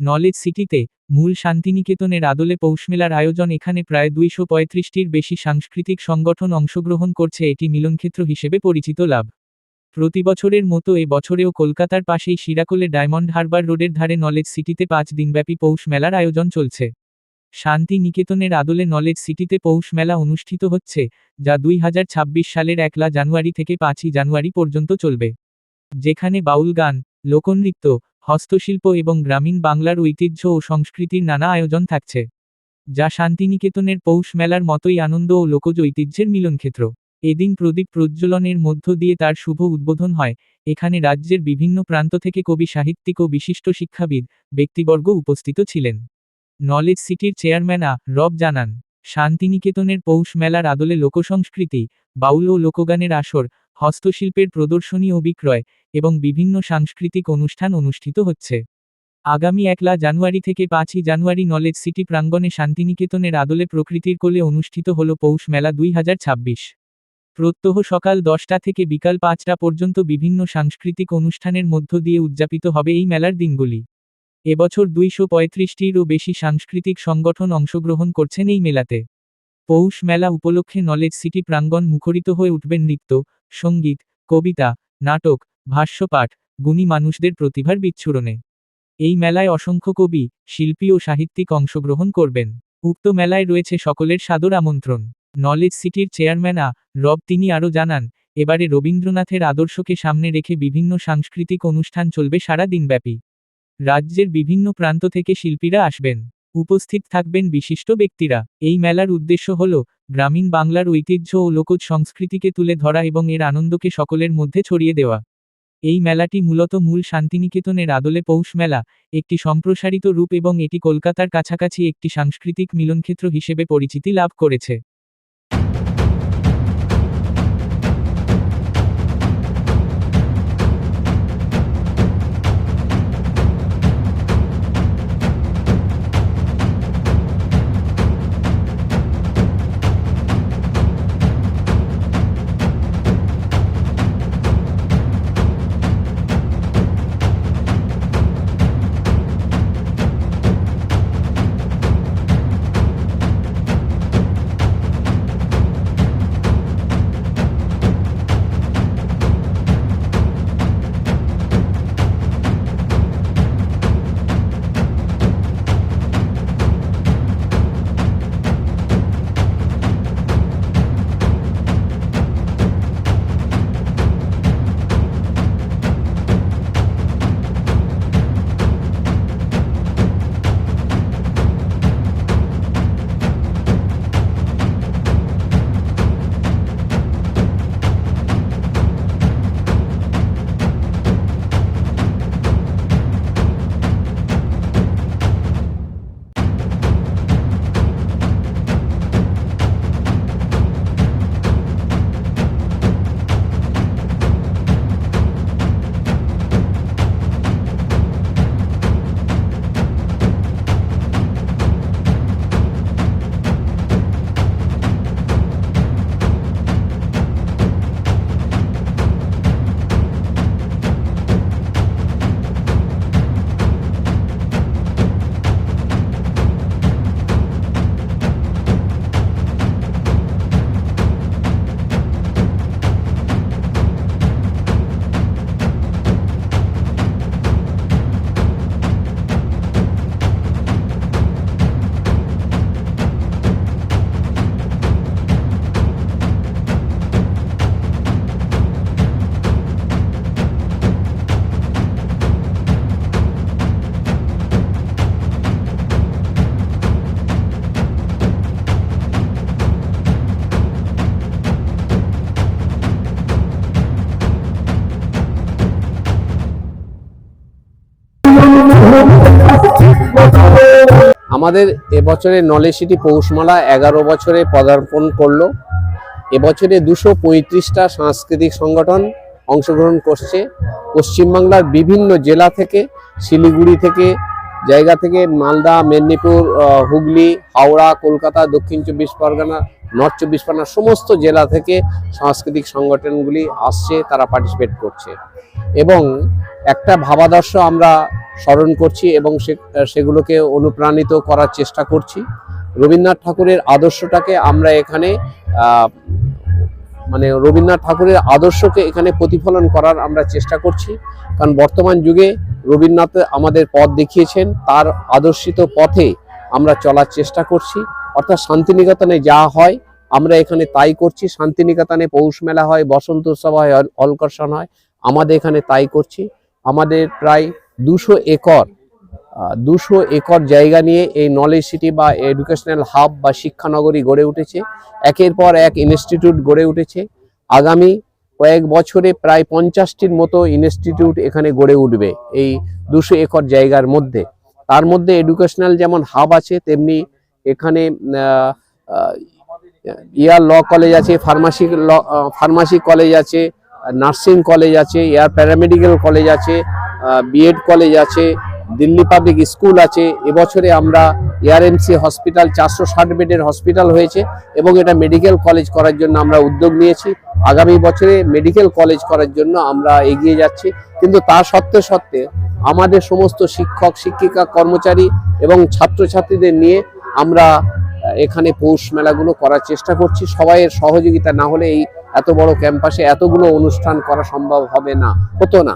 Knowledge সিটিতে, মূল শান্তিনিকেতনের আদলে পৌষমেলার আয়োজন এখানে প্রায় দুইশো পঁয়ত্রিশটির বেশি সাংস্কৃতিক সংগঠন অংশগ্রহণ করছে এটি মিলনক্ষেত্র হিসেবে পরিচিত লাভ। প্রতিবছরের মতো এ বছরেও কলকাতার পাশেই শিরাকোলে ডায়মন্ড হারবার রোডের ধারে নলেজ সিটিতে পাঁচ দিনব্যাপী পৌষ মেলার আয়োজন চলছে। শান্তি নিকেতনের আদলে নলেজ সিটিতে পৌষ মেলা অনুষ্ঠিত হচ্ছে, যা দুই হাজার ছাব্বিশ সালের একলা জানুয়ারি থেকে পাঁচই জানুয়ারি পর্যন্ত চলবে। যেখানে বাউল গান, লোকনৃত্য হস্তশিল্প এবং গ্রামীণ বাংলার ঐতিহ্য ও সংস্কৃতির নানা আয়োজন থাকছে, যা শান্তিনিকেতনের পৌষ মেলার মতোই আনন্দ ও লোকজ ঐতিহ্যের মিলনক্ষেত্র। এদিন প্রদীপ প্রজ্বলনের মধ্য দিয়ে তার শুভ উদ্বোধন হয়, এখানে রাজ্যের বিভিন্ন প্রান্ত থেকে কবি সাহিত্যিক ও বিশিষ্ট শিক্ষাবিদ, ব্যক্তিবর্গ উপস্থিত ছিলেন। নলেজ সিটির চেয়ারম্যান আ. রব জানান শান্তিনিকেতনের পৌষ মেলার আদলে লোকসংস্কৃতি, বাউল ও লোকগানের আসর, হস্তশিল্পের প্রদর্শনী ও বিক্রয় এবং বিভিন্ন সাংস্কৃতিক অনুষ্ঠান অনুষ্ঠিত হচ্ছে। আগামী একলা জানুয়ারি থেকে পাঁচই জানুয়ারি নলেজ সিটি প্রাঙ্গণে শান্তিনিকেতনের আদলে প্রকৃতির কোলে অনুষ্ঠিত হল পৌষ মেলা দুই হাজার ছাব্বিশ। প্রত্যহ সকাল দশটা থেকে বিকাল পাঁচটা পর্যন্ত বিভিন্ন সাংস্কৃতিক অনুষ্ঠানের মধ্য দিয়ে উদযাপিত হবে এই মেলার দিনগুলি। এবছর দুইশো পঁয়ত্রিশটিরও বেশি সাংস্কৃতিক সংগঠন অংশগ্রহণ করছেন এই মেলাতে। পৌষ মেলা উপলক্ষে নলেজ সিটি প্রাঙ্গণ মুখরিত হয়ে উঠবেন নৃত্য, সংগীত, কবিতা, নাটক, ভাষ্যপাঠ, গুণী মানুষদের প্রতিভার বিচ্ছুরণে। এই মেলায় অসংখ্য কবি, শিল্পী ও সাহিত্যিক অংশগ্রহণ করবেন। উক্ত মেলায় রয়েছে সকলের সাদর আমন্ত্রণ। নলেজ সিটির চেয়ারম্যান রব তিনি আরও জানান, এবারে রবীন্দ্রনাথের আদর্শকে সামনে রেখে বিভিন্ন সাংস্কৃতিক অনুষ্ঠান চলবে সারা দিনব্যাপী। রাজ্যের বিভিন্ন প্রান্ত থেকে শিল্পীরা আসবেন, উপস্থিত থাকবেন বিশিষ্ট ব্যক্তিরা। এই মেলার উদ্দেশ্য হল, গ্রামীণ বাংলার ঐতিহ্য ও লোকজ সংস্কৃতিকে তুলে ধরা এবং এর আনন্দকে সকলের মধ্যে ছড়িয়ে দেওয়া। এই মেলাটি মূলত মূল শান্তিনিকেতনের আদলে পৌষ মেলা, একটি সম্প্রসারিত রূপ এবং এটি কলকাতার কাছাকাছি একটি সাংস্কৃতিক মিলনক্ষেত্র হিসেবে পরিচিতি লাভ করেছে। আমাদের এবছরে নলেজ সিটি পৌষমালা এগারো বছরে পদার্পণ করল। এবছরে দুশো পঁয়ত্রিশটা সাংস্কৃতিক সংগঠন অংশগ্রহণ করছে। পশ্চিমবাংলার বিভিন্ন জেলা থেকে, শিলিগুড়ি থেকে, জায়গা থেকে মালদা, মেদিনীপুর হুগলি, হাওড়া, কলকাতা, দক্ষিণ চব্বিশ পরগনা, নর্থ চব্বিশ পরগনা সমস্ত জেলা থেকে সাংস্কৃতিক সংগঠনগুলি আসছে, তারা পার্টিসিপেট করছে। এবং একটা ভাবাদর্শ আমরা স্মরণ করছি এবং সেগুলোকে অনুপ্রাণিত করার চেষ্টা করছি। রবীন্দ্রনাথ ঠাকুরের আদর্শটাকে আমরা এখানে মানে রবীন্দ্রনাথ ঠাকুরের আদর্শকে এখানে প্রতিফলন করার আমরা চেষ্টা করছি। কারণ বর্তমান যুগে রবীন্দ্রনাথ আমাদের পথ দেখিয়েছেন, তার আদর্শিত পথে আমরা চলার চেষ্টা করছি। অর্থাৎ শান্তিনিকেতনে যা হয়, আমরা এখানে তাই করছি। শান্তিনিকেতনে পৌষ মেলা হয়, বসন্ত উৎসব হয়, অল- অলকর্ষণ হয়, আমাদের এখানে তাই করছি। আমাদের প্রায় দুশো একর দুশো একর জায়গা নিয়ে এই নলেজ সিটি বা এডুকেশনাল হাব বা শিক্ষানগরী গড়ে উঠেছে। একের পর এক ইনস্টিটিউট গড়ে উঠেছে। আগামী কয়েক বছরে প্রায় পঞ্চাশটির মতো ইনস্টিটিউট এখানে গড়ে উঠবে এই দুশো একর জায়গার মধ্যে। তার মধ্যে এডুকেশনাল যেমন হাব আছে, তেমনি এখানে ইয়ার ল কলেজ আছে ফার্মাসি ল ফার্মাসি কলেজ আছে নার্সিং কলেজ আছে এয়ার প্যারামেডিক্যাল কলেজ আছে বিএড কলেজ আছে, দিল্লি পাবলিক স্কুল আছে, এবছরে আমরা এআরএমসি হসপিটাল চারশো ষাট বেডের হসপিটাল হয়েছে এবং এটা মেডিকেল কলেজ করার জন্য আমরা উদ্যোগ নিয়েছি। আগামী বছরে মেডিকেল কলেজ করার জন্য আমরা এগিয়ে যাচ্ছি। কিন্তু তা সত্ত্বে সত্ত্বে আমাদের সমস্ত শিক্ষক, শিক্ষিকা, কর্মচারী এবং ছাত্রছাত্রীদের নিয়ে আমরা এখানে পৌষ মেলাগুলো করার চেষ্টা করছি। সবাইয়ের সহযোগিতা না হলে এই এত বড় ক্যাম্পাসে এতগুলো অনুষ্ঠান করা সম্ভব হবে না, হতো না।